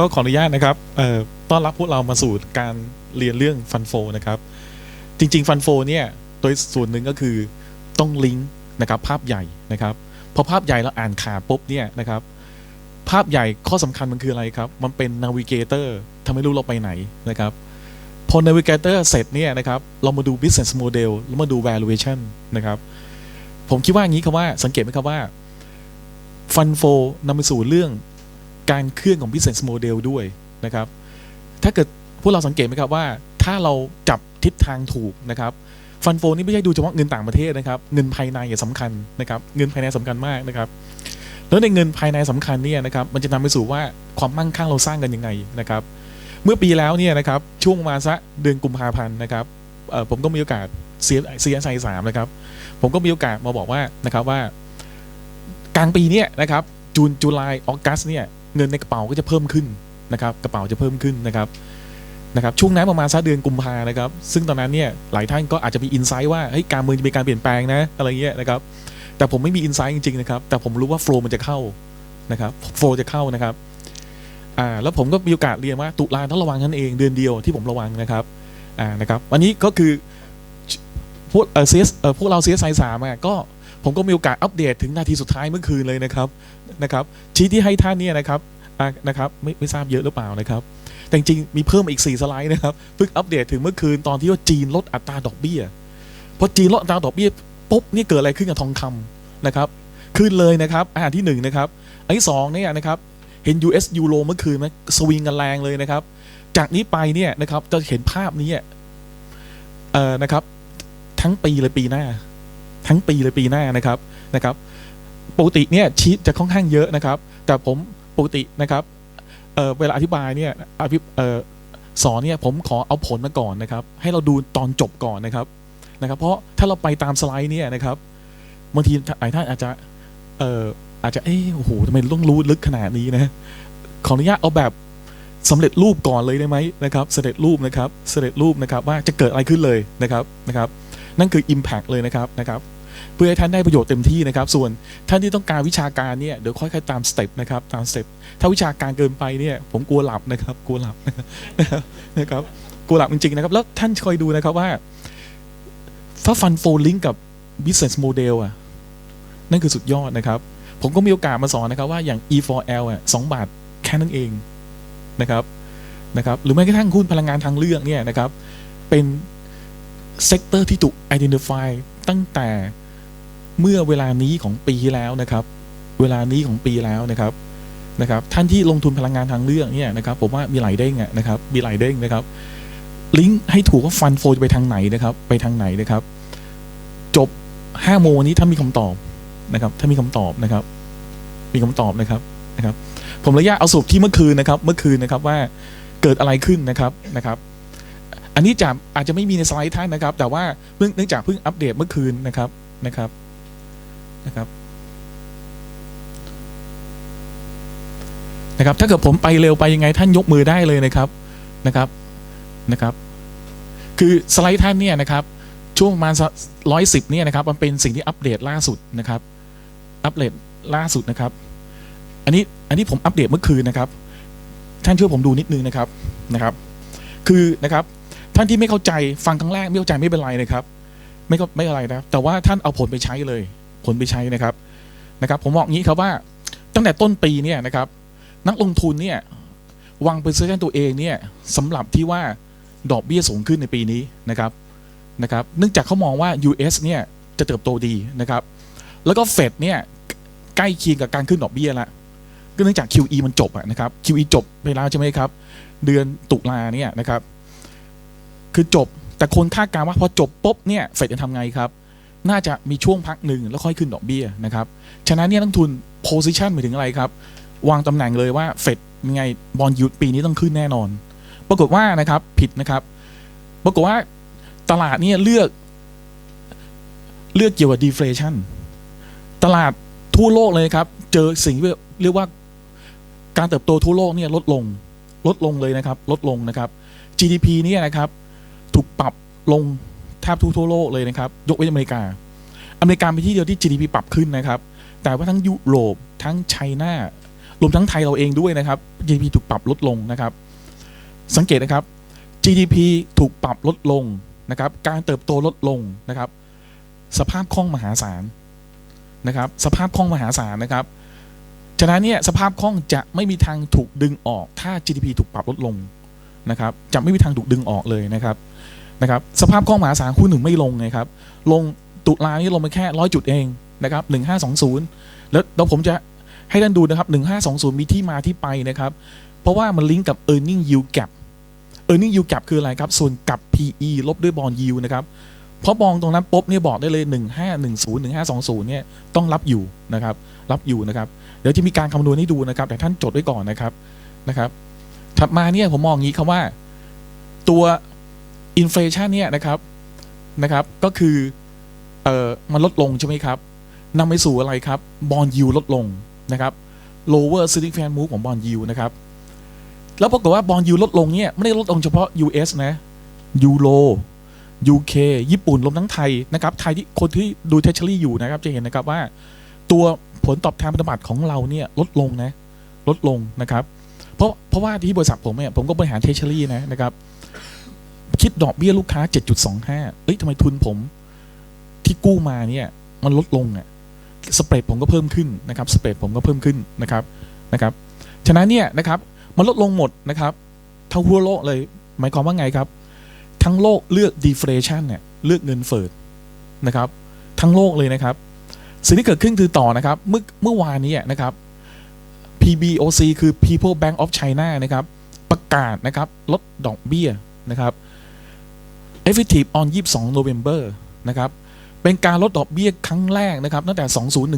ก็ขออนุญาตนะครับต้อนรับพวกเรามาสู่การเรียนเรื่องฟันโฟนะครับ จริง ๆ ฟันโฟเนี่ยโดยส่วนหนึ่งก็คือต้องลิงก์นะครับภาพใหญ่นะครับพอภาพใหญ่เราอ่านขาดปุ๊บเนี่ยนะครับภาพใหญ่ข้อสำคัญมันคืออะไรครับ มันเป็นนาวิเกเตอร์ทำให้รู้เราไปไหนนะครับพอนาวิเกเตอร์เสร็จเนี่ยนะครับเรามาดู business model แล้วมาดู valuation นะครับผมคิดว่าอย่างนี้ครับว่าสังเกตไหมครับว่าฟันโฟนำไปสู่เรื่อง การเคลื่อนของ business model ด้วยนะครับ ถ้าเกิดพวกเราสังเกตไหมครับว่า ถ้าเราจับทิศทางถูกนะครับฟันโฟนี่ไม่ใช่ดูเฉพาะเงินต่างประเทศนะครับ เงินภายในยสำคัญนะครับเงินภายในสำคัญมากนะครับ แล้วในเงินภายในสำคัญเนี่ยนะครับมันจะนำไปสู่ว่าความมั่งคั่งเราสร้างกันยังไงนะครับ เมื่อปีแล้วเนี่ยนะครับช่วงประมาณสักเดือนกุมภาพันธ์นะครับผมก็มีโอกาสเสียเสียไซสามนะครับ ผมก็มีโอกาสมาบอกว่านะครับว่า กลางปีเนี้ยนะครับจูนจุลายออกัสเนี่ย เงินในกระเป๋าก็จะเพิ่มขึ้นนะครับกระเป๋าจะเพิ่มขึ้นนะครับนะครับช่วงนั้นประมาณสักเดือนกุมภานะครับ ซึ่งตอนนั้นเนี่ยหลายท่านก็อาจจะมีอินไซต์ว่าเฮ้ยการเมืองจะมีการเปลี่ยนแปลงนะอะไรเงี้ยนะครับแต่ผมไม่มีอินไซต์จริงๆนะครับแต่ผมรู้ว่าโฟล์มันจะเข้านะครับโฟล์จะเข้านะครับอ่าแล้วผมก็มีโอกาสเรียนว่าตุลาต้องระวังนั่นเองเดือนเดียวที่ผมระวังนะครับอ่านะครับวันนี้ก็คือพวกเออเซสเออพวกเราเซสไซสามอะก็ ผมก็มีโอกาสอัปเดตถึงนาทีสุดท้ายเมื่อคืนเลยนะครับนะครับชี้ที่ให้ท่านเนี่ยนะครับนะครับไม่ไม่ทราบเยอะหรือเปล่านะครับแต่จริงมีเพิ่มอีก 4 สไลด์นะครับเพิ่งอัปเดตถึงเมื่อคืนตอนที่ว่าจีนลดอัตราดอกเบี้ยพอจีนลดอัตราดอกเบี้ยปุ๊บนี่เกิดอะไรขึ้นกับทองคำนะครับขึ้นเลยนะครับอ่าที่หนึ่งนะครับอันที่สองเนี่ยนะครับเห็น US ยูโรเมื่อคืนไหมสวิงกันแรงเลยนะครับ จากนี้ไปเนี่ยนะครับจะเห็นภาพนี้เอ่อนะครับทั้งปีเลยปีหน้า ทั้งปีเลยปีหน้านะครับนะครับปกติเนี่ยชีตจะค่อนข้างเยอะนะครับ แต่ผมปกตินะครับเเวลาอธิบายเนี่ยอภิสอนเนี่ยผมขอเอาผลมาก่อนนะครับ ให้เราดูตอนจบก่อนนะครับนะครับ เพราะถ้าเราไปตามสไลด์เนี่ยนะครับบางทีหลายท่านอาจจะเอ่ออาจจะเออโอ้โหทำไมต้องรู้ลึกขนาดนี้นะขออนุญาตเอาแบบสำเร็จรูปก่อนเลยได้ไหมนะครับสำเร็จรูปนะครับสำเร็จรูปนะครับว่าจะเกิดอะไรขึ้นเลยนะครับนะครับ นั่นคือ Impact เลยนะครับนะครับเพื่อให้ท่านได้ประโยชน์เต็มที่นะครับ ส่วนท่านที่ต้องการวิชาการเนี่ยเดี๋ยวค่อยๆตามสเต็ปนะครับตามสเต็ปถ้าวิชาการเกินไปเนี่ยผมกลัวหลับนะครับกลัวหลับนะครับนะครับกลัวหลับจริงๆนะครับ แล้วท่านคอยดูนะครับว่าถ้าฟันโฟลิงกับ business model อะนั่นคือสุดยอดนะครับ ผมก็มีโอกาสมาสอนนะครับว่าอย่าง E4L อะสองบาทแค่นั้นเองนะครับนะครับ หรือแม้กระทั่งหุ้นพลังงานทางเลือกเนี่ยนะครับ เป็น เซกเตอร์ที่ถูก identify ตั้งแต่เมื่อเวลานี้ของปีที่แล้วนะครับ เวลานี้ของปีแล้วนะครับนะครับท่านที่ลงทุนพลังงานทางเลือกเนี่ยนะครับผมว่ามีหลายเด้งนะครับมีหลายเด้งนะครับลิงก์ให้ถูกว่าฟันโฟจะไปทางไหนนะครับ ไปทางไหนนะครับ จบห้าโมงวันนี้ถ้ามีคำตอบนะครับ ถ้ามีคำตอบนะครับ มีคำตอบนะครับนะครับ ผมระยะเอาสรุปที่เมื่อคืนนะครับ เมื่อคืนนะครับว่าเกิดอะไรขึ้นนะครับนะครับ อันนี้จะอาจจะไม่มีในสไลด์ท่านนะครับ แต่ว่าเพิ่งเนื่องจากเพิ่งอัปเดตเมื่อคืนนะครับนะครับนะครับนะครับ ถ้าเกิดผมไปเร็วไปยังไงท่านยกมือได้เลยนะครับนะครับนะครับ คือสไลด์ท่านเนี่ยนะครับ ช่วงประมาณร้อยสิบเนี่ยนะครับ มันเป็นสิ่งที่อัปเดตล่าสุดนะครับ อัปเดตล่าสุดนะครับ อันนี้อันนี้ผมอัปเดตเมื่อคืนนะครับ ท่านช่วยผมดูนิดนึงนะครับนะครับ คือนะครับ ท่านที่ไม่เข้าใจฟังครั้งแรกไม่เข้าใจไม่เป็นไรนะครับ ไม่ก็ไม่อะไรนะแต่ว่าท่านเอาผลไปใช้เลย ผลไปใช้นะครับนะครับ ผมบอกงี้ครับว่าตั้งแต่ต้นปีเนี่ยนะครับ นักลงทุนเนี่ยวางเป็นเซอร์ตัวเองเนี่ยสำหรับที่ว่าดอกเบี้ยสูงขึ้นในปีนี้นะครับนะครับ เนื่องจากเขามองว่า US เนี่ยจะเติบโตดีนะครับ แล้วก็เฟดเนี่ยใกล้เคียงกับการขึ้นดอกเบี้ยละก็เนื่องจาก QE มันจบอะนะครับ QE จบไปแล้วใช่ไหมครับ เดือนตุลาเนี่ยนะครับ คือจบแต่คนคาดการณ์ว่าพอจบปุ๊บเนี่ยเฟดจะทำไงครับ น่าจะมีช่วงพักหนึ่งแล้วค่อยขึ้นดอกเบี้ยนะครับฉะนั้นเนี่ยนักทุน position หมายถึงอะไรครับ วางตำแหน่งเลยว่าเฟดยังไงบอลยูปีนี้ต้องขึ้นแน่นอน ปรากฏว่านะครับผิดนะครับ ปรากฏว่าตลาดเนี่ยเลือก เลือกเกี่ยวกับ deflation ตลาดทั่วโลกเลยครับ เจอสิ่งที่เรียกว่าการเติบโตทั่วโลกเนี่ยลดลง ลดลงเลยนะครับ ลดลงนะครับ GDP เนี่ยนะครับ ถูกปรับลงแทบทุกทั่วโลกเลยนะครับ ยกเว้นอเมริกา อเมริกาเป็นที่เดียวที่ GDP ปรับขึ้นนะครับ แต่ว่าทั้งยุโรปทั้งไชน่ารวมทั้งไทยเราเองด้วยนะครับ GDP ถูกปรับลดลงนะครับ สังเกตนะครับ GDP ถูกปรับลดลงนะครับ การเติบโตลดลงนะครับ สภาพคล่องมหาศาลนะครับ สภาพคล่องมหาศาลนะครับ ฉะนั้นเนี่ยสภาพคล่องจะไม่มีทางถูกดึงออก ถ้า GDP ถูกปรับลดลงนะครับ จะไม่มีทางถูกดึงออกเลยนะครับ นะครับสภาพคล่องมหาศาลคู่หนึ่งไม่ลงนะครับลงตุลานี่ลงไปแค่ร้อยจุดเองนะครับหนึ่งห้าสองศูนย์แล้วเดี๋ยวผมจะให้ท่านดูนะครับหนึ่งห้าสองศูนย์มีที่มาที่ไปนะครับ เพราะว่ามันลิงก์กับ e a r n i n g yield gap e a r n i n g yield gap คืออะไรครับ ส่วนกับ PE ลบด้วย bond yield นะครับเพราะมองตรงนั้นปุ๊บเนี่ยบอกได้เลย 1510 1520เนี่ยต้องรับอยู่นะครับรับอยู่นะครับ เดี๋ยวจะมีการคำนวณให้ดูนะครับ แต่ท่านจดไว้ก่อนนะครับนะครับ ถัดมาเนี่ยผมมองอย่างนี้ครับว่า ตัว อินฟลชันเนี่ยนะครับนะครับ ก็คือเอ่อมันลดลงใช่ไหมครับนำไปสู่อะไรครับบอลยูลดลงนะครับ lower significant move ของบอลยูนะครับ แล้วปรากฏว่าบอลยูลดลงเนี่ยไม่ได้ลดลงเฉพาะ US นะยูโร UK ญี่ปุ่นรวมทั้งไทยนะครับ ไทยที่คนที่ดูเทชเชอรี่อยู่นะครับ จะเห็นนะครับว่าตัวผลตอบแทนพันธบัตรของเราเนี่ยลดลงนะ ลดลงนะครับ เพราะเพราะว่าที่บริษัทผมเนี่ยผมก็บริหารเทชเชอรี่นะนะครับ คิดดอกเบี้ยลูกค้า 7.25 เอ้ยทำไมทุนผมที่กู้มาเนี่ยมันลดลงอะสเปรดผมก็เพิ่มขึ้นนะครับสเปรดผมก็เพิ่มขึ้นนะครับนะครับฉะนั้นเนี่ยนะครับมันลดลงหมดนะครับทั้งทั่วโลกเลยหมายความว่าไงครับ ทั้งโลกเลือก deflation เนี่ยเลือกเงินเฟ้อนะครับ ทั้งโลกเลยนะครับ สิ่งที่เกิดขึ้นคือต่อนะครับ เมื่อเมื่อวานนี้นะครับ PBOC คือ People Bank of China นะครับ ประกาศนะครับลดดอกเบี้ยนะครับ effective on 22 November นะครับเป็นการลดดอกเบี้ยครั้งแรกนะครับตั้งแต่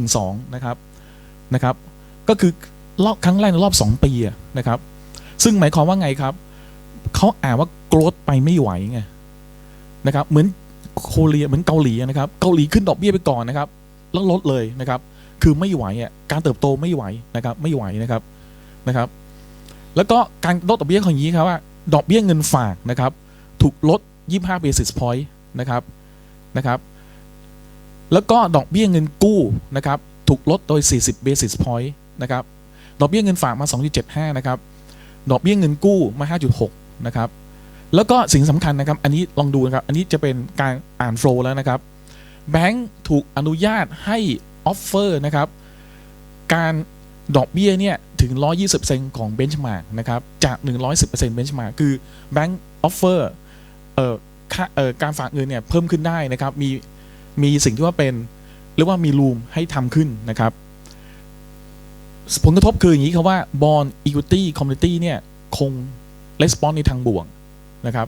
2012 นะครับนะครับ ก็คือรอบครั้งแรกในรอบ 2 ปีนะครับ ซึ่งหมายความว่าไงครับเขาอ่านว่าโกรธไปไม่ไหวไงนะครับเหมือนโคเรียเหมือนเกาหลีนะครับ เกาหลีขึ้นดอกเบี้ยไปก่อนนะครับ แล้วลดเลยนะครับ คือไม่ไหวอะการเติบโตไม่ไหวนะครับ ไม่ไหวนะครับนะครับ แล้วก็การลดดอกเบี้ยของอย่างนี้ครับว่า ดอกเบี้ยเงินฝากนะครับ ถูกลด 25 basis point นะครับนะครับ แล้วก็ดอกเบี้ยเงินกู้นะครับถูกลดโดย 40 basis point นะครับดอกเบี้ยเงินฝากมา 2.75 นะครับ ดอกเบี้ยเงินกู้มา 5.6 นะครับ แล้วก็สิ่งสำคัญนะครับ อันนี้ลองดูนะครับ อันนี้จะเป็นการอ่านโฟล์แล้วนะครับ แบงก์ถูกอนุญาตให้ออฟเฟอร์นะครับ การดอกเบี้ยเนี่ยถึง 120%ของเบนช์มาร์กนะครับ จาก 110%เบนช์มาร์กคือแบงก์ออฟเฟอร์ เอ่อค่าเอ่อการฝากเงินเนี่ยเพิ่มขึ้นได้นะครับมีมีสิ่งที่ว่าเป็นเรียกว่ามีรูมให้ทำขึ้นนะครับ ผลกระทบคืออย่างนี้ครับว่า bond equity community เนี่ยคง response ในทางบวกนะครับ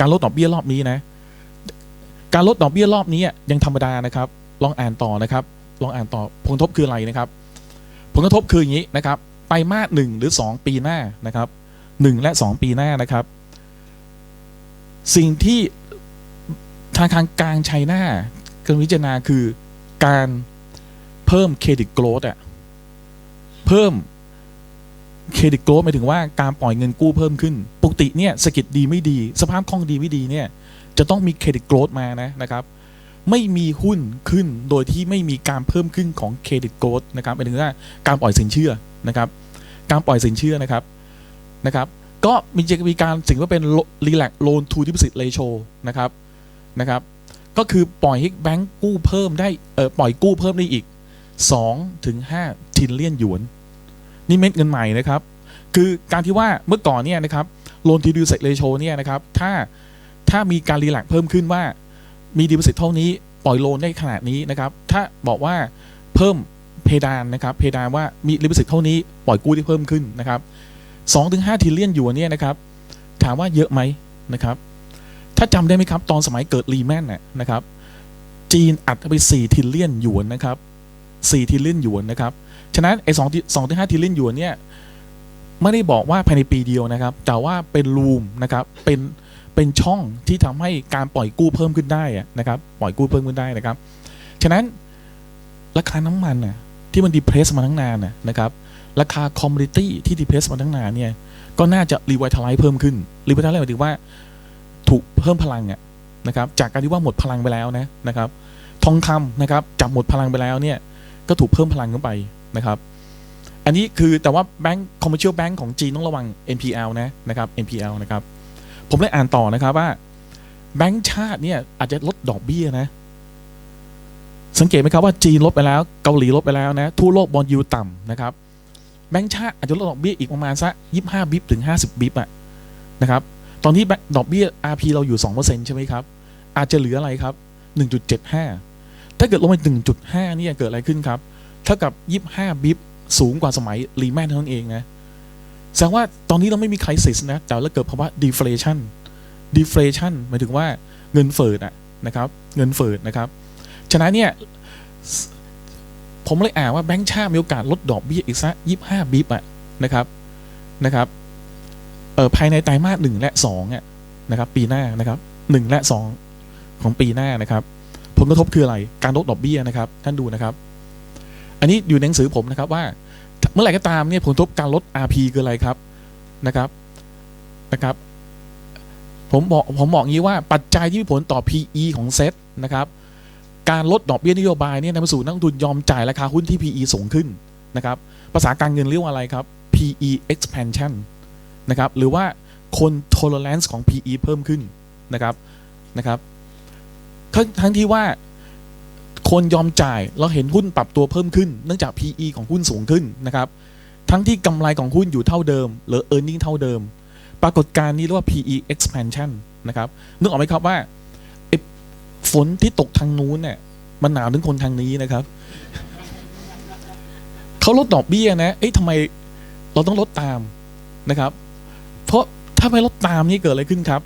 การลดดอกเบี้ยรอบนี้นะ การลดดอกเบี้ยรอบนี้ยังธรรมดานะครับ ลองอ่านต่อนะครับ ลองอ่านต่อผลกระทบคืออะไรนะครับ ผลกระทบคืออย่างนี้นะครับไตรมาสหนึ่งหรือ 2 ปีหน้านะครับหนึ่งและ 2 ปีหน้านะครับ สิ่งที่ธนาคารกลางไชน่ากำลังพิจารณาคือการเพิ่มเครดิตโกลดอะเพิ่มเครดิตโกลดหมายถึงว่าการปล่อยเงินกู้เพิ่มขึ้น ปกติเนี่ยสกิจดีไม่ดี สภาพคล่องดีไม่ดีเนี่ย จะต้องมีเครดิตโกลดมานะนะครับ ไม่มีหุ้นขึ้นโดยที่ไม่มีการเพิ่มขึ้นของเครดิตโกลดนะครับหมายถึงว่าการปล่อยสินเชื่อนะครับ การปล่อยสินเชื่อนะครับนะครับ ก็มีจะมีการสิ่งว่าเป็น relax loan to deposit ratio นะครับนะครับ ก็คือปล่อยให้แบงก์กู้เพิ่มได้เออปล่อยกู้เพิ่มได้อีก2ถึง5ทิลเลียนหยวน นี่เม็ดเงินใหม่นะครับ คือการที่ว่าเมื่อก่อนเนี่ยนะครับ loan to deposit ratio เนี่ยนะครับ ถ้าถ้ามีการรีแลกเพิ่มขึ้นว่ามีดีเ o สิตเท่านี้ปล่อยโลนได้ขนาดนี้นะครับ ถ้าบอกว่าเพิ่มเพดานนะครับ เพดานว่ามีดีเ o สิตเท่านี้ปล่อยกู้ที่เพิ่มขึ้นนะครับ 2ถึง5ทิลเลียนหยวนเนี่ยนะครับ ถามว่าเยอะไหมนะครับ ถ้าจำได้ไหมครับ ตอนสมัยเกิดรีแมนน่ะนะครับ จีนอัดไป4ทิลเลียนหยวนนะครับ4ทิลเลียนหยวนนะครับ ฉะนั้นไอ้สองสองถึงห้าทิลเลียนหยวนเนี่ยไม่ได้บอกว่าภายในปีเดียวนะครับ แต่ว่าเป็นรูมนะครับเป็นเป็นช่องที่ทำให้การปล่อยกู้เพิ่มขึ้นได้นะครับ ปล่อยกู้เพิ่มขึ้นได้นะครับ ฉะนั้นราคาน้ำมันน่ะที่มันดีเพรสมาตั้งนานนะครับ ราคาคอมมูนิตี้ที่ดีเพรสมาตั้งนานเนี่ย ก็น่าจะรีไวท์ไลท์เพิ่มขึ้นรีไวท์ไลท์หมายถึงว่าถูกเพิ่มพลังอะนะครับจากการที่ว่าหมดพลังไปแล้วนะนะครับ ทองคำนะครับจากหมดพลังไปแล้วเนี่ยก็ถูกเพิ่มพลังขึ้นไปนะครับ อันนี้คือแต่ว่าแบงก์คอมเมอร์เชียลแบงก์ของจีนต้องระวัง NPL นะนะครับ NPL นะครับ ผมเลยอ่านต่อนะครับว่าแบงก์ชาติเนี่ยอาจจะลดดอกเบี้ยนะ สังเกตไหมครับว่าจีนลดไปแล้ว เกาหลีลดไปแล้วนะ ทั่วโลกบอลยูต่ำนะครับ แบงก์ชาติอาจจะลดดอกเบี้ยอีกประมาณสักยี่ห้าบิปถึงห้าสิบบิปอะนะครับ ตอนนี้ดอกเบี้ย RP เราอยู่สองเปอร์เซ็นใช่ไหมครับ อาจจะเหลืออะไรครับหนึ่งจุดเจ็ดห้าถ้าเกิดลงไปหนึ่งจุดห้าเนี่ยเกิดอะไรขึ้นครับ เท่ากับยี่ห้าบิปสูงกว่าสมัยรีแมนเท่านั้นเองนะแสดงว่าตอนนี้เราไม่มีใครสิสนะ แต่เราเกิดภาวะ deflation deflation หมายถึงว่าเงินเฟ้ออะนะครับ เงินเฟ้อนะครับ ฉะนั้นเนี่ย ผมเลยอ่านว่าแบงก์ชาติมีโอกาสลดดอกเบี้ยอีกสักยี่ห้าบิปอะนะครับนะครับเออภายในไตรมาสหนึ่งและสองอะนะครับ ปีหน้านะครับหนึ่งและสองของปีหน้านะครับ ผลกระทบคืออะไรการลดดอกเบี้ยนะครับ ท่านดูนะครับ อันนี้อยู่ในหนังสือผมนะครับว่าเมื่อไหร่ก็ตามเนี่ยผลกระทบการลด RP คืออะไรครับนะครับนะครับผมบอกผมบอกงี้ว่าปัจจัยที่มีผลต่อ PE ของเซ็ตนะครับ การลดดอกเบี้ยนโยบายเนี่ยนำไปสู่นักทุนยอมจ่ายราคาหุ้นที่ PE สูงขึ้นนะครับภาษาการเงินเรียกว่าอะไรครับ PE expansion นะครับหรือว่าคน tolerance ของ PE เพิ่มขึ้นนะครับนะครับทั้งที่ว่าคนยอมจ่ายเราเห็นหุ้นปรับตัวเพิ่มขึ้น เนื่องจาก PE ของหุ้นสูงขึ้นนะครับ ทั้งที่กำไรของหุ้นอยู่เท่าเดิม หรือ e a r n i n g เท่าเดิม ปรากฏการณ์นี้เรียกว่า PE expansion นะครับนึกออกไหมครับว่า ฝนที่ตกทางนู้นเนี่ยมันหนาวถึงคนทางนี้นะครับเขาลดดอกเบี้ยนะ เอ๊ะทำไมเราต้องลดตามนะครับ เพราะถ้าไม่ลดตามนี่เกิดอะไรขึ้นครับ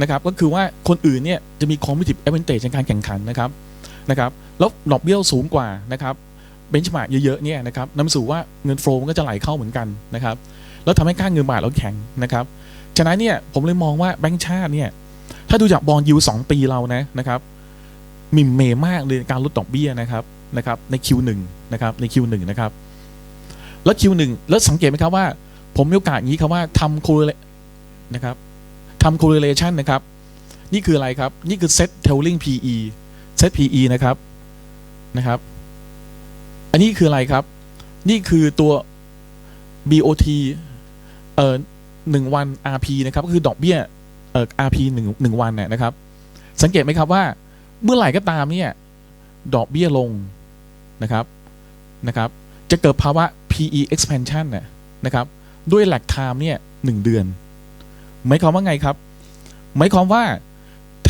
นะครับ ก็คือว่าคนอื่นเนี่ยจะมี competitive advantage ในการแข่งขันนะครับนะครับแล้วดอกเบี้ยสูงกว่านะครับเบนช์มาร์กเยอะๆเนี่ยนะครับนำสู่ว่าเงินโฟลมันก็จะไหลเข้าเหมือนกันนะครับ แล้วทำให้ค่าเงินบาทเราแข็งนะครับฉะนั้นเนี่ยผมเลยมองว่าแบงก์ชาติเนี่ยถ้าดูจากบอลยูสองปีเรานะนะครับ มิมเมมากเลยในการลดดอกเบี้ยนะครับนะครับใน Q1 นะครับใน Q1 นะครับแล้ว Q1 แล้วสังเกตไหมครับว่า ผมมีโอกาสอย่างนี้ครับว่าทำ correlate นะครับทำ correlation นะครับ นี่คืออะไรครับ นี่คือ set tailing PE set PE นะครับนะครับ อันนี้คืออะไรครับ นี่คือตัว BOT เอ่อหนึ่งวัน RP นะครับก็คือดอกเบี้ยเอ่อ RP หนึ่งหนึ่งวันเนี่ยนะครับ สังเกตไหมครับว่า เมื่อไหร่ก็ตามเนี่ยดอกเบี้ยลงนะครับนะครับ จะเกิดภาวะ PE expansion เนี่ยนะครับ ด้วย lag time เนี่ยหนึ่งเดือน หมายความว่าไงครับ หมายความว่า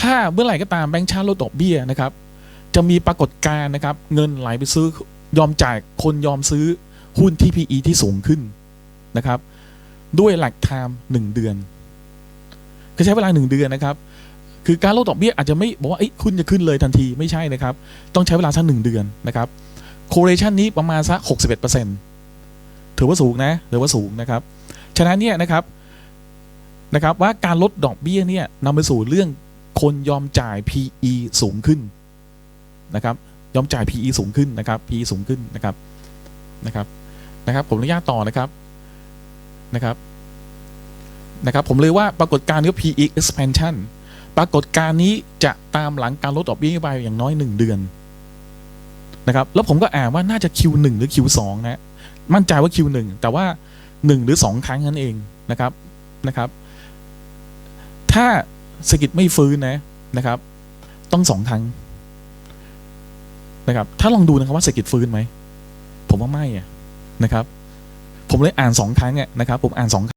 ถ้าเมื่อไหร่ก็ตามแบงก์ชาติลดดอกเบี้ยนะครับ จะมีปรากฏการณ์นะครับ เงินไหลไปซื้อยอมจ่ายคนยอมซื้อหุ้นที่ PE ที่สูงขึ้นนะครับ ด้วยหลักไทม์หนึ่งเดือนคือใช้เวลาหนึ่งเดือนนะครับ คือการลดดอกเบี้ยอาจจะไม่บอกว่าเอ้คุณจะขึ้นเลยทันทีไม่ใช่นะครับ ต้องใช้เวลาสักหนึ่งเดือนนะครับ correlation นี้ประมาณสัก61%ถือว่าสูงนะถือว่าสูงนะครับ ฉะนั้นเนี่ยนะครับนะครับว่าการลดดอกเบี้ยเนี่ยนำไปสู่เรื่องคนยอมจ่าย PE สูงขึ้นนะครับ ยอมจ่าย PE สูงขึ้นนะครับ PE สูงขึ้นนะครับนะครับนะครับ ผมอนุญาตต่อนะครับนะครับนะครับ ผมเลยว่าปรากฏการณ์นี้ PE expansion ปรากฏการณ์นี้จะตามหลังการลดดอกเบี้ยไปอย่างน้อยหนึ่งเดือนนะครับแล้วผมก็อ่านว่าน่าจะ Q1 หรือ Q2 นะมั่นใจว่า Q1 แต่ว่า 1 หรือ 2 ครั้งนั่นเองนะครับนะครับ ถ้าเศรษฐกิจไม่ฟื้นนะนะครับ ต้องสองครั้งนะครับ ถ้าลองดูนะครับว่าเศรษฐกิจฟื้นไหมผมว่าไม่นะครับ ผมเลยอ่านสองครั้งเนี่ยนะครับ ผมอ่านสอง